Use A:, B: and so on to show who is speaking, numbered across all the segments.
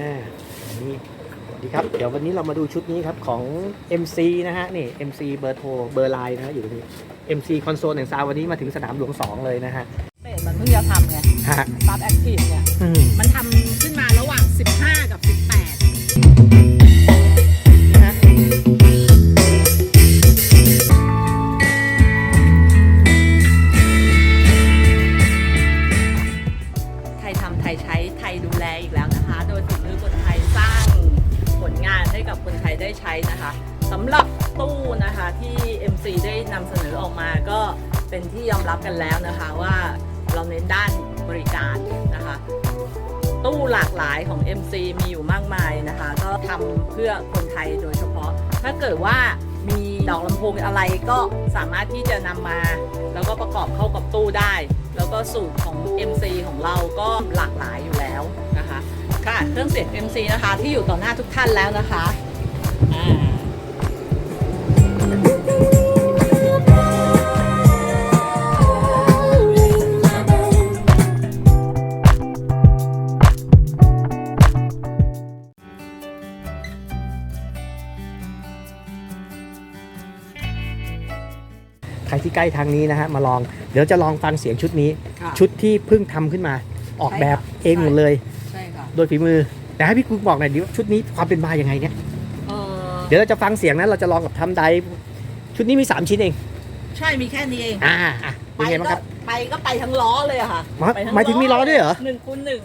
A: อ่านี่สวัสดีครับ เดี๋ยววันนี้เรามาดูชุดนี้ครับของ MC นะฮะ นี่ MC เบอร์โทรเบอร์ไลน์นะฮะอยู่ตรงนี้ MC คอนโซลแห่งซาววันนี้มาถึงสนามหลวง2เลยนะฮะ
B: เป็ดมันเพิ่งจะทำไง
A: ฮะ
B: ซับแอคทีฟเนี่ย
A: อืม
B: มันทำขึ้นมาระหว่าง 15 กับ 18ำเสนอออกมาก็เป็นที่ยอมรับกันแล้วนะคะว่าเราเน้นด้านบริการนะคะ ตู้หลากหลายของ MC มีอยู่มากมายนะคะ ก็ทำเพื่อคนไทยโดยเฉพาะ ถ้าเกิดว่ามีดอกลำโพงอะไรก็สามารถที่จะนำมา แล้วก็ประกอบเข้ากับตู้ได้ แล้วก็สูตรของ MC ของเราก็หลากหลายอยู่แล้วนะคะค่ะเครื่องเสียง MC นะคะที่อยู่ต่อหน้าทุกท่านแล้วนะคะอ่า
A: ที่ใกล้ทางนี้นะฮะมาลอง เดี๋ยวจะลองฟังเสียงชุดนี้
B: ค่ะ
A: ชุดที่เพิ่งทำขึ้นมาออกแบบเองหมดเลย
B: ใช่ค่ะ
A: โดยฝีมือแต่ให้พี่กุ๊กบอกหน่อยดิว่าชุดนี้ความเป็นมาอย่างไงเนี่ย
B: เออ
A: เดี๋ยวเราจะฟังเสียงนะเราจะลองกับทำไดฟ์ชุดนี้มี 3 ชิ้นเอง
B: ใช่มีแค่นี้เอง
A: อ่าอะเป็นไงบ้างครับ
B: ไปก็ไปทั้งล้อเลยอะค่ะ
A: หมาย
B: ไปทั้
A: หมายถึงมีล้อด้วยเหรอ
B: หนึ่งคูณหนึ่ง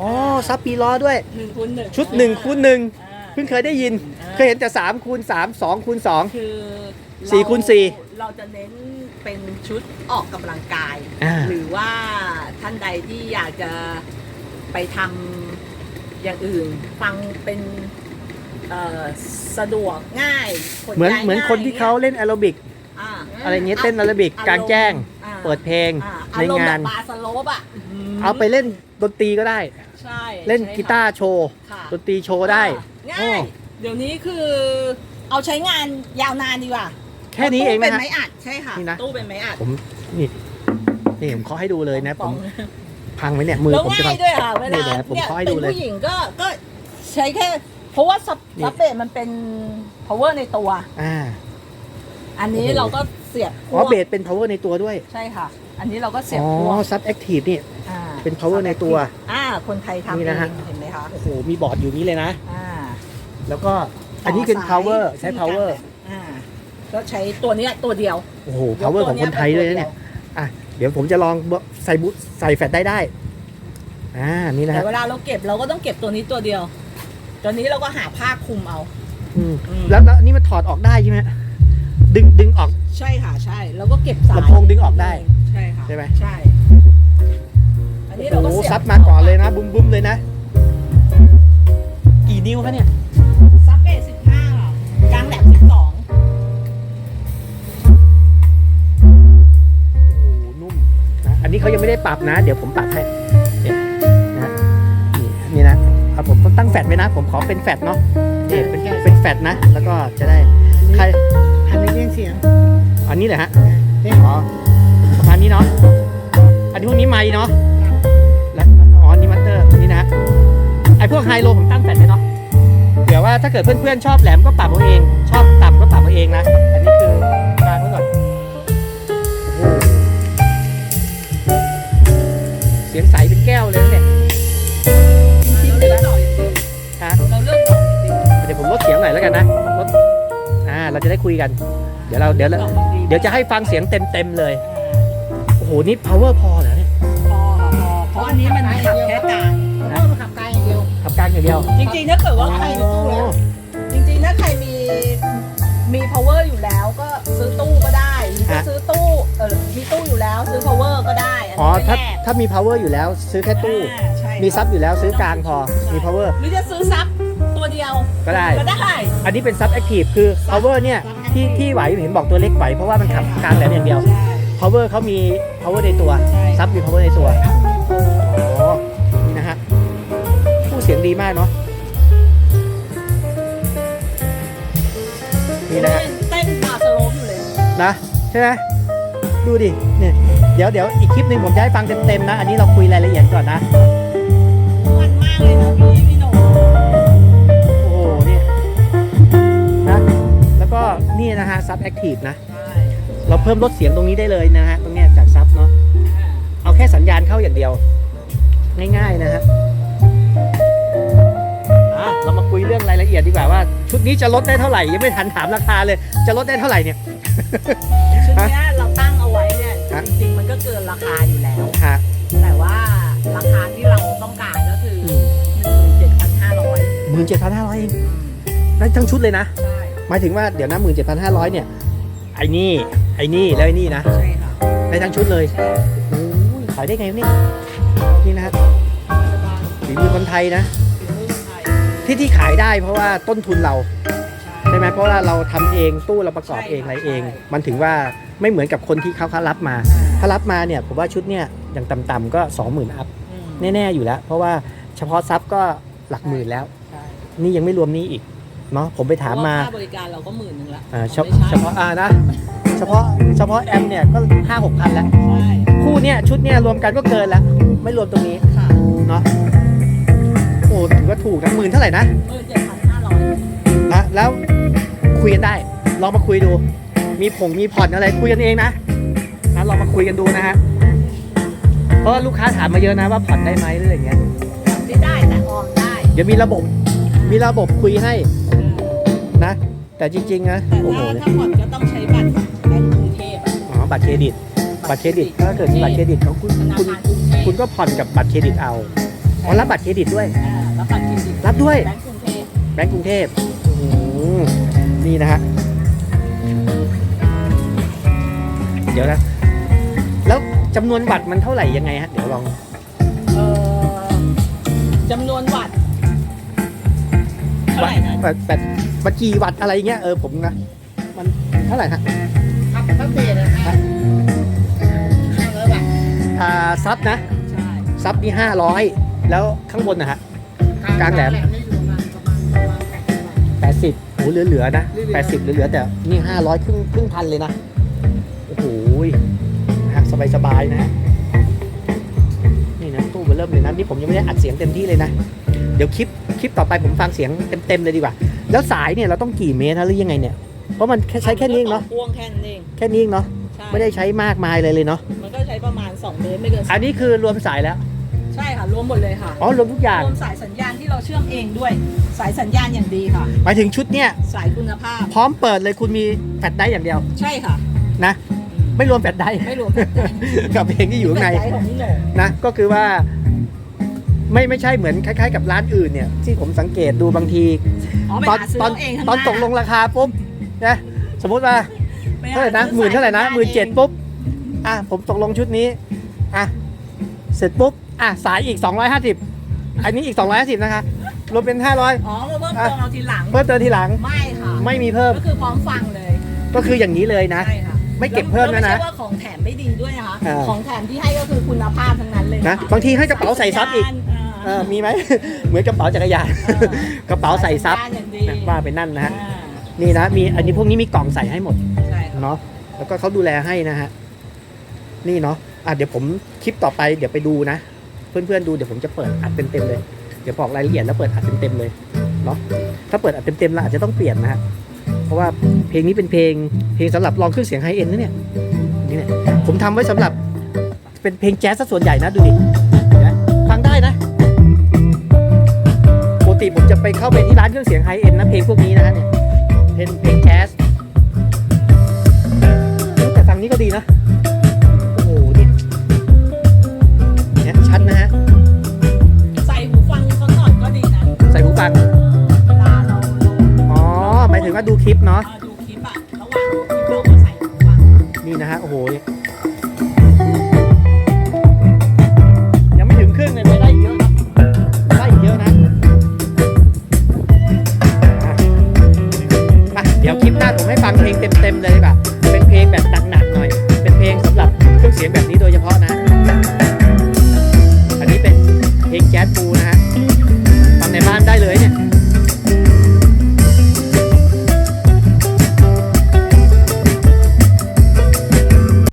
A: อ๋อซับปีล้อด้วย
B: หนึ่งคูณหนึ่ง
A: ชุด1คูณ1
B: อ่า
A: เพิ่งเคยได้ยิน
B: อ่า
A: เคยเห็นแต่3คูณ3 2คูณ2
B: คือ
A: สี่คูณสี่
B: เราจะเน้น เป็นชุดออกกำลังกาย
A: อ่า
B: หรือว่าท่านใดที่อยากจะไปทำอย่างอื่น ฟังเป็นเอ่อสะดวกง่ายข
A: เหมือน
B: ย้าย
A: เหมือน
B: ง่าย
A: คนที่เขาเล่นแอโรบิก
B: อ่า
A: อะไรเงี้ยเต้นแอโรบิกกลางแจ้ง
B: อ่า
A: เปิดเพลง
B: อ่า
A: ใน
B: อารมณ์
A: งา
B: แบ
A: น
B: บบาร์สโลปอะม
A: เอาไปเล่นดนตรีก็ได้
B: ใช่
A: เล่น
B: ใช่ค่ะ
A: กีตาร์โชว์
B: ค่ะ
A: ดนตรีโชว์ได้
B: อ่า
A: โอ้
B: ง่าย เดี๋ยวนี้คือเอาใช้งานยาวนานดีกว่า
A: แค่นี้เอง
B: ตู้เป็
A: นะ
B: น
A: ฮะ
B: ไม้อัดใช่ค่ะ
A: นี่นะ
B: ตู้เป็นไม้อัด
A: ผมนี่นี่ผมขอให้ดูเลยนะผ
B: ป๋อ
A: ม
B: ง
A: พังไหมเนี่ยมือ
B: แล้ว
A: ผมจะ
B: ง่า
A: พั
B: ย
A: ง
B: ด้วยค่ะเว
A: นี่
B: ลา
A: แหละผม
B: เนี่ย
A: ขอให้
B: เป็
A: ดู
B: น
A: เลย
B: ผู้หญิงก็ก็ใช้แค่ เพราะว่าซับ
A: นี่
B: ซับเบสมันเป็น power ในตัว
A: อ่า
B: อันนี้
A: โอ้โห
B: เราก็เสียบ
A: อ๋อเบสเป็น power ในตัวด้วย
B: ใช่ค่ะ อันนี้เราก็เสีย
A: อ๋
B: บ
A: อ
B: พวง
A: ซับแอคทีฟนี่
B: อ่า
A: เป็น power ในตัว
B: อ่า คนไทยทำ
A: นี่
B: เอ
A: นะฮะ
B: งเห็นไหมคะ
A: โอ้โห มีบอร์ดอยู่นี้เลยนะ
B: อ่า
A: แล้วก็อันนี้เป็น
B: ต่สาย
A: power ใช้
B: มีการ
A: power
B: อ่า ก็ใช้ตัวเนี้ยตัวเดียว
A: โอ้โห power ของคนไทยด้วยนะเนี่ยอะเดี๋ยวผมจะลองใส่บุใส่แฟลชได้ได้อ่านี่นะ
B: แต่
A: ฮะ
B: เวลาเราเก็บเราก็ต้องเก็บตัวนี้ตัวเดียว ตัวนี้เราก็หาผ้าคลุมเอา
A: อืม
B: อืม
A: แล้วแล้วอันนี่มันถอดออกได้ใช่ไหมดึงดึงออก
B: ใช่ค่ะใช่แล้วก็เก็บสาย
A: ลำโพงดึงออกได้
B: ใช่ค่ะ
A: ใช่ไหม
B: ใช่ อันนี้เรา
A: โอ้
B: ก็
A: โห
B: เสียบ
A: ซับมาก่อนเลยนะบุ้มบุ้มเลยนะ กี่นิ้วคะเนี่ย
B: ซับเบสสิบห้ากลางแหลมสิบส
A: นะอันนี้เขายังไม่ได้ปรับนะ เดี๋ยวผมปรับให้เนี่ยนะนี่นี่นะครับผมตั้งแฟลชไว้นะ ผมขอเป็นแฟลชเนาะนี่เป็นเป็นแฟลชนะ แล้วก็จะได้ใคร
C: อันนี้เรียงเสียง
A: อันนี้แหละฮะ
C: เนี่ย
A: อ๋อประมาณนี้เนาะอันนี้พวกนี้ไม้เนาะและอ๋อนี่มัตเตอร์นี่นะไอพวกไฮโลผมตั้งแฟลชไว้เนาะเดี๋ยวว่าถ้าเกิดเพื่อนๆชอบแหลมก็ปรับเอาเอง ชอบต่ำก็ปรับเอาเองนะอันนี้คือ เสียงใสเป็นแก้วเลยนะเนี่ย
B: เราเลือกต่ออย่างเดียว
A: ฮะ
B: เราเลือกต่ออย่างเดียว
A: เดี๋ยวผมลดเสียงหน่อยแล้วกันนะลดอ่าเราจะได้คุยกัน เดี๋ยวเราเดี๋ยวเรา
B: ต่ออย่าง
A: เดี๋ยวจะให้ฟังเสียงเต็มๆเลย โอ้โห นี่ power พอเหรอเนี่ย
B: พอพอเพราะอันนี้มันขับแค่กลาง
C: เพราะว่ามันขับไกลอย่างเดียว
A: ขับกลางอย่างเดียว
B: จริงๆถ้าเกิดว่าใครมีตู้แล้วจริงๆถ้าใครมีมี power อยู่แล้วก็ซื้อตู้ก็ได้ หรือจะ
A: ฮะ
B: ซื้อตู้เออมีตู้อยู่แล้วซื้อ power ก็ได้น
A: อ๋อ
B: นี้
A: ถ้า
B: ไม่แน่
A: ถ้ามี power อยู่แล้ว ซื้อแค่ตู้
B: อ่าใช่
A: มีซับอยู่แล้วซื้อกลางพอ มี power
B: หรือจะซื้อซับตัวเดียว
A: ก็ได้
B: ก็ได้
A: อันนี้เป็นซับ active คือ power เนี่ยที่ที่ไหวเห็นบอกตัวเล็กไหวเพราะว่ามันขับกลางแหลมอย่างเดียว
B: ใช่
A: power เขามี power ในตัว
B: ใช่
A: ซับมี power ในตัวอ๋อนี่นะฮะผู้เสียงดีมากเนาะนี่นะฮะ
B: เต้นบาร์สโลปอยู่เลย
A: นะ ใช่ไหมดูดิเนี่ยเดี๋ยวเดี๋ยวอีกคลิปหนึ่งผมจะให้ฟังเต็มๆนะ อันนี้เราคุยรายละเอียดก่อนนะ
B: มันมากเลยนะพี่พี่หนุ่โอ้โหนี่นะ
A: แล้วก็นี่นะฮะซับแอคทีฟนะ เราเพิ่มลดเสียงตรงนี้ได้เลยนะฮะตรงนี้จากซับเนาะเอาแค่สัญญาณเข้าอย่างเดียว ง่ายๆนะฮะ รามาคุยเรื่องรายละเอียดดีกว่าว่า ชุดนี้จะลดได้เท่าไหร่ยังไม่ทันถามราคาเลย จะลดได้เท่าไหร่เนี่ย
B: ชุดเนี้ยเราตั้งเอาไว้เนี่ย
A: ฮะ
B: จริงๆมันก็เกินราคาอยู่แล้ว
A: ฮะ
B: แต่ว่าราคาที่เราต้องการก็คือ
A: อืม
B: 17,500
A: หมื่นเจ็ดพันห้าร้อยเองได้ทั้งชุดเลยนะ
B: ใช่
A: หมายถึงว่าเดี๋ยวนะหมื่นเจ็ดพันห้าร้อยเนี่ย ไอ้นี่ไอ้นี่แล้วไอ้นี่นะ
B: ใช่ค่ะ
A: ได้ทั้งชุดเลย
B: ใช่
A: โอ้ยขายได้ไงวะเนี่ยนี่นะฮะฝีมือคนไทยนะ
B: ฝีมือคนไทย
A: ที่ที่ขายได้เพราะว่าต้นทุนเราใช่ไหมเพราะว่าเราทำเองตู้เราประกอบเองอะไรเอง มันถึงว่าไม่เหมือนกับคนที่เขาเขารับมา ถ้ารับมาเนี่ยผมว่าชุดเนี่ยอย่างต่ำๆก็ 20,000อัพ
B: อืม
A: แน่ๆอยู่แล้ว เพราะว่าเฉพาะซับก็หลักหมื่นแล้ว
B: ใช่
A: นี่ยังไม่รวมนี้อีกเนาะผมไปถามมา
B: เพระว่ค่บริการเราก็หมื่นหนึ่งละ
A: อ่าเฉ
B: ไม่ใช่
A: เฉพาะอ่านะเฉพาะเฉพาะแอมเนี่ยก็ห้าหกพันแล้ว
B: ใช่
A: คู่เนี่ยชุดเนี่ยรวมกันก็เกินแล้ว ไม่รวมตรงนี้
B: ค่ะ
A: เนาะโอ้ถือ ว่าถูกนะหมื่นเท่าไหร่นะ
B: หมื่นเจ็ดพันห้าร้อย
A: นะแล้วคุยกันได้ ลองมาคุยดู มีผงมีผ่อนอะไรคุยกันเองนะนะลองมาคุยกันดูนะฮะเพราะว่าลูกค้าถามมาเยอะนะว่าผ่อนได้ไหมหรืออะไรเงี้ย
B: ไม่ได้แต่ออมได้
A: เดี๋ยวมีระบบ มีระบบคุยให้นะ แต่จริงๆนะ
B: แต่
A: โอ้โห
B: ถ้าถ้าผ่อนก็ต้องใช้บัตรแบงก์กรุงเทพอะ
A: อ๋อบัตรเครดิต บัตรเครดิตถ้าเกิดมีบัตรเครดิตเขาคุณ
B: ธนา
A: คุณ
B: คารกรุงเทพ
A: คุณก็ผ่อนกับบัตรเครดิตเอา อ๋อรับบัตรเครดิตด้วย
B: อ่ารับบัตรเครดิต
A: รับด้วย
B: แบงก์กรุงเทพ
A: แบงก์กรุงเทพอืมนี่นะฮะ เดี๋ยวนะ แล้วจำนวนบัตรมันเท่าไหร่ยังไงฮะ เดี๋ยวลอง
B: เอ่อจำนวนวัตต์เท่าไหร่นะ
A: บัตรบัตรบัตรกี่วัตต์อะไรเงี้ยเออผมนะ มันเท่าไหร่ฮะ
C: ครับอัปเดตนะครับห้าร้อยบาท
A: อ่าซับนะ
B: ใช่
A: ซับนี่ห้าร้อย แล้วข้างบนนะฮะ กลางแหลม
C: นี่อยู่ประมาณประมาณประมาณแปดสิบบาท
A: แปดสิบโอ้เหลือๆนะ
C: เหลือๆ
A: แปดสิบเหลือๆแต่นี่ห้าร้อยครึ่งครึ่งพันเลยนะ โอ้โหนะฮะสบายๆนะฮะนี่นะตู้เบอร์เริ่มเลยนะ นี่ผมยังไม่ได้อัดเสียงเต็มที่เลยนะ เดี๋ยวคลิปคลิปต่อไปผมฟังเสียงเต็มๆเลยดีกว่า แล้วสายเนี่ยเราต้องกี่เมตรนะหรือยังไงเนี่ย เพราะมันแค่ใช้แค่นี้เองเนาะ
B: พ่วงแค่นั้นเอง
A: แค่นี้เองเนาะ
B: ใช่
A: ไม่ได้ใช้มากมายเลยเลยเนาะ
B: มันก็ใช้ประมาณ 2 เมตรไม่เกิน
A: อันนี้คือรวมสายแล้ว
B: ใช่ค่ะรวมหมดเลยค่ะ
A: อ๋อรวมทุกอย่าง
B: รวมสายสัญญาณที่เราเชื่อมเองด้วยสายสัญญาณอย่างดีค่ะ
A: หมายถึงชุดเนี่ย
B: สายคุณภาพ
A: พร้อมเปิดเลยคุณมีแฟลชไดรฟ์อย่างเดียว
B: ใช่ค่ะ
A: นะ ไม่รวมแฟลชไดรฟ์
B: ไม่รวมแฟลชไดรฟ์
A: กับเพลงที่อยู่ข้างใน
B: แฟลชไดรฟ์ของพี่โหน่ง
A: นะก็คือว่าไม่ไม่ใช่เหมือนคล้ายๆกับร้านอื่นเนี่ยที่ผมสังเกตดูบางที
B: อ๋อไป
A: ตอน
B: หาซื้อ
A: ตอน
B: เอาเองข้างห
A: ตอนตกลงราคาปุ๊บนะสมมุติว่า
B: ไป
A: เท่าไหร่นะห
B: ซื้อ
A: มื่นเท่าไหร่นะ
B: สย
A: หมื่นเจ็ด
B: สัญญาณ
A: ปุ๊บอะผมตกลงชุดนี้อะเสร็จปุ๊บ อะสายอีก 250 อันนี้อีก 250 นะคะ รวมเป็น 500
B: อ๋อเพิ่มเติมเอาทีหลัง
A: เพิ่มเติมทีหลัง
B: ไม่ค่ะ
A: ไม่มีเพิ่ม
B: ก็คือพร้อมฟังเลย
A: ก็คืออย่างนี้เลยนะ
B: ใช่ค่ะ
A: ไม่เก็บเพิ่มนะนะ
B: แล้วไม่ใช่ว่าของแถมไม่ดีด้วยนะคะ
A: อ่า
B: ของแถมที่ให้ก็คือคุณภาพทั้งนั้นเลย
A: นะ
B: ค่
A: บางทีให้กระเป๋าใส่ซับอีก เออมีไหม เหมือนกระเป๋าจักรยาน กระเป๋าใส่ซับ
B: สัญญาณอย่างดี
A: นะว่าไปนั่นนะฮะ
B: อ่า
A: นี่นะ มี อันนี้พวกนี้มีกล่องใส่ให้หมด
B: ใช่ค่ะ
A: เนาะแล้วก็เขาดูแลให้นะฮะ นี่เนาะอะเดี๋ยวผมคลิปต่อไปเดี๋ยวไปดูนะ เพื่อนๆดูเดี๋ยวผมจะเปิดอัดเต็มๆเลย เดี๋ยวบอกรายละเอียดแล้วเปิดอัดเต็มๆเลยเนาะถ้าเปิดอัดเต็มๆแล้วอาจจะต้องเปลี่ยนนะฮะเพราะว่าเพลงนี้เป็นเพลงเพลงสำหรับลองเครื่องเสียงไฮเอ็นนะเนี่ยนี่เนี่ยผมทำไว้สำหรับเป็นเพลงแจ๊สซะส่วนใหญ่นะดูดิฟังได้นะปกติผมจะไปเข้าไปที่ร้านเครื่องเสียงไฮเอ็นนะเพลงพวกนี้นะฮะเนี่ยเพลงเพลงแจ๊สแต่ฟังนี้ก็ดีนะ ว่ดูคลิปเนาะดูคลิปอะ
B: ระหว่างดูคลิปเราก็ใส่หูฟังนี่นะ
A: ฮะโอ้โหยัง
B: ไม่ถึงครึ่ง
A: เลยไม่ได้อีกเยอะนะได้อีกเยอะนะอะ
B: เดี๋ยวคลิปหน้าผมให้ฟังเพลงเต็มๆเลยดีกว่าเป็นเพลงแบบหนักๆ
A: หน่อย เป็นเพลง
B: สำหรับเครื่อง
A: เสียงแบบนี้โดยเฉพาะนะ อันนี้เป็นเพลงแจ๊สบูนะ